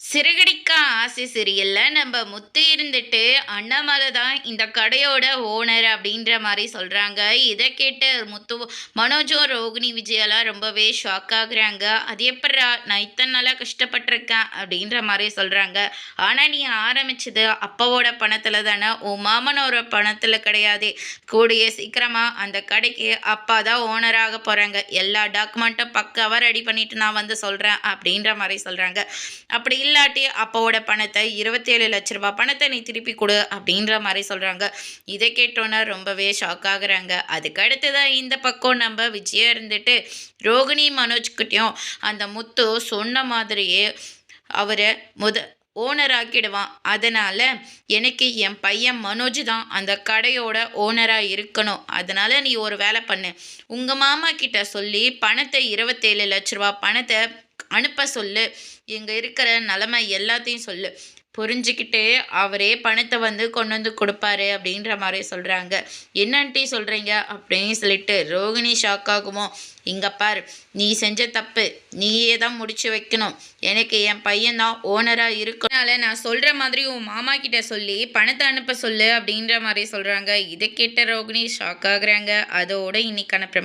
சிறுகடிக்கா ஆசை சீரியல்ல நம்ம முத்து இருந்துட்டு அண்ணாமலை தான் இந்த கடையோட ஓனர் அப்படின்ற மாதிரி சொல்கிறாங்க இதை கேட்டு முத்து மனோஜும் ரோகிணி விஜயெல்லாம் ரொம்பவே ஷாக் ஆகுறாங்க. அது எப்படா நான் இத்தனை நாளாக கஷ்டப்பட்டிருக்கேன் அப்படின்ற மாதிரி சொல்கிறாங்க ஆனால் நீ ஆரம்பிச்சது அப்பாவோட பணத்தில் தானே. உன் மாமனோட பணத்தில் கிடையாது. கூடிய சீக்கிரமாக அந்த கடைக்கு அப்பா தான் ஓனராக போகிறாங்க எல்லா டாக்குமெண்ட்டும் பக்காவாக ரெடி பண்ணிட்டு நான் வந்து சொல்கிறேன் அப்படின்ற மாதிரி சொல்கிறாங்க அப்படி இல்லாட்டி அப்பாவோட பணத்தை இருபத்தேழு லட்ச ரூபாய் பணத்தை நீ திருப்பி கொடு அப்படின்ற மாதிரி சொல்கிறாங்க இதை கேட்டோன்னா ரொம்பவே ஷாக் ஆகுறாங்க. அதுக்கு தான் இந்த பக்கம் நம்ம விஜயா இருந்துட்டு ரோகிணி மனோஜ்கிட்டையும் அந்த முத்து சொன்ன மாதிரியே அவரை முத ஓனர் ஆக்கிடுவான். அதனால் எனக்கு என் பையன் மனோஜ் தான் அந்த கடையோட ஓனராக இருக்கணும். அதனால் நீ ஒரு வேலை பண்ணு. உங்கள் மாமா கிட்ட சொல்லி பணத்தை இருபத்தேழு லட்ச ரூபா பணத்தை அனுப்ப சொல்லு. இங்கே இருக்கிற நிலமை எல்லாத்தையும் சொல்லு. புரிஞ்சுக்கிட்டு அவரே பணத்தை வந்து கொண்டு வந்து கொடுப்பாரு அப்படின்ற மாதிரி சொல்கிறாங்க என்னன்ட்டி சொல்கிறீங்க அப்படின்னு சொல்லிட்டு ரோகிணி ஷாக் ஆகுமோ? இங்கே பார் நீ செஞ்ச தப்பு நீயே தான் முடிச்சு வைக்கணும். எனக்கு என் பையன் தான் ஓனராக இருக்கனால நான் சொல்கிற மாதிரி உன் மாமா கிட்ட சொல்லி பணத்தை அனுப்ப சொல்லு அப்படின்ற மாதிரி சொல்கிறாங்க இதை கேட்ட ரோகிணி ஷாக் ஆகுறாங்க. அதோட இன்னைக்கான